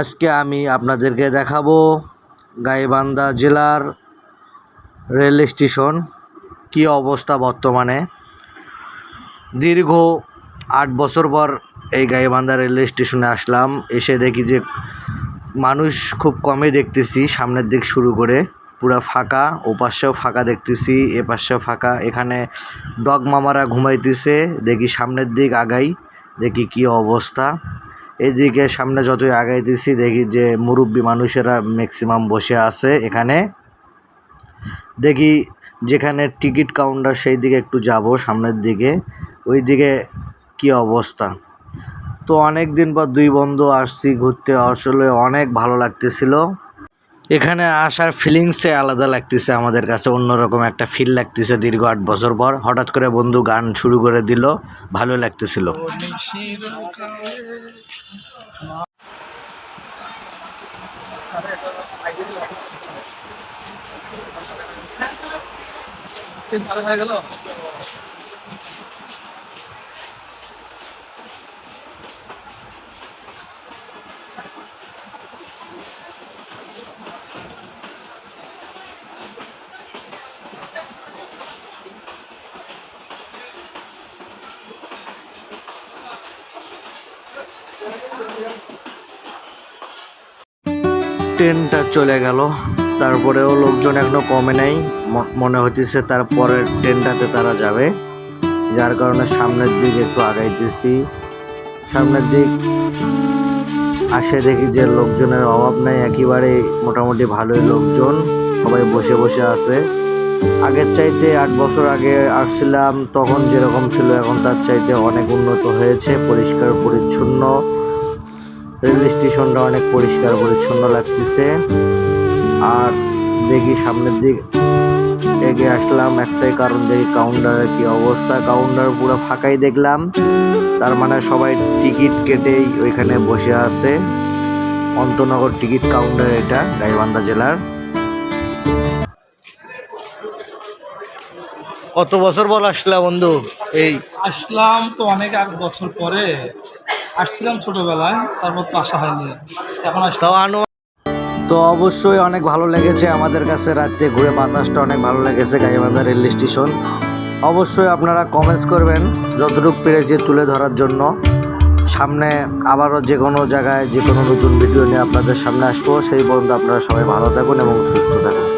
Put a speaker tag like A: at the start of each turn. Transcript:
A: আজকে আমি আপনাদেরকে দেখাবো গাইবান্ধা জেলার রেল স্টেশন কী অবস্থা বর্তমানে। দীর্ঘ আট বছর পর এই গাইবান্ধা রেল স্টেশনে আসলাম, এসে দেখি যে মানুষ খুব কমই দেখতেছি, সামনের দিক শুরু করে পুরো ফাঁকা ও পাশেও ফাঁকা দেখতেছি এ পাশেও ফাঁকা, এখানে ডগ মামারা ঘুমাইতেছে, দেখি সামনের দিক আগাই, দেখি কি অবস্থা। এদিকে সামনে যতই আগাইতেছি, দেখি যে মুরব্বী মানুষেরা ম্যাক্সিমাম বসে আছে এখানে। দেখি যেখানে টিকিট কাউন্টার সেই দিকে একটু যাব সামনের দিকে। ওই দিকে কি অবস্থা? তো অনেক দিন পর দুই বন্ধু আসছি ঘুরতে, আসলে অনেক ভালো লাগতেছিল। এখানে আসার ফিলিংসে আলাদা লাগতেছে আমাদের কাছে, অন্যরকম একটা ফিল লাগতেছে দীর্ঘ আট বছর পর। হঠাৎ করে বন্ধু গান শুরু করে দিল, ভালো লাগতেছিল।
B: হয়ে গেল?
A: ট্রেনটা চলে গেল। তারপরেও লোকজন এখনও কমে নাই। মনে হইতেছে তারপরের ট্রেনটাতে তারা যাবে। যার কারণে সামনের দিক একটু আগাইতেছি। সামনের দিক আসে দেখি যে লোকজনের অভাব নাই। একেবারে মোটামুটি ভালোই লোকজন। সবাই বসে বসে আছে। আগের চাইতে আট বছর আগে আসছিলাম, তখন যেরকম ছিল, এখন তার চাইতে অনেক উন্নত হয়েছে। পরিষ্কার, পরিচ্ছন্ন। রেল স্টেশনটা অনেক পরিষ্কার পরিচ্ছন্ন লাগতেছে। আর দেখি সামনের দিক এগিয়ে আসলাম একটাই কারণ দেখি কাউন্টারের কি অবস্থা। কাউন্টার পুরো ফাঁকাই দেখলাম তার মানে সবাই টিকিট কেটেই ওইখানে বসে আছে। অন্তনগর টিকিট কাউন্টার এটা গাইবান্ধা জেলার। কত বছর বল আসলা বন্ধু এই?
B: আসলাম তো অনেক আগ বছর পরে। আসছিলাম ছোটবেলায়, তারপর তো আসা হয়নি। এখন
A: তাও তো অবশ্যই অনেক ভালো লেগেছে আমাদের কাছে রাত্রে ঘুরে বাতাসটা অনেক ভালো লেগেছে গাইবান্ধা রেল স্টেশন। অবশ্যই আপনারা কমেন্টস করবেন যতটুকু পেরেছি তুলে ধরার জন্য। সামনে আবারও যে কোনো জায়গায় যে কোনো নতুন ভিডিও নিয়ে আপনাদের সামনে আসব। সেই পর্যন্ত আপনারা সবাই ভালো থাকুন এবং সুস্থ থাকুন।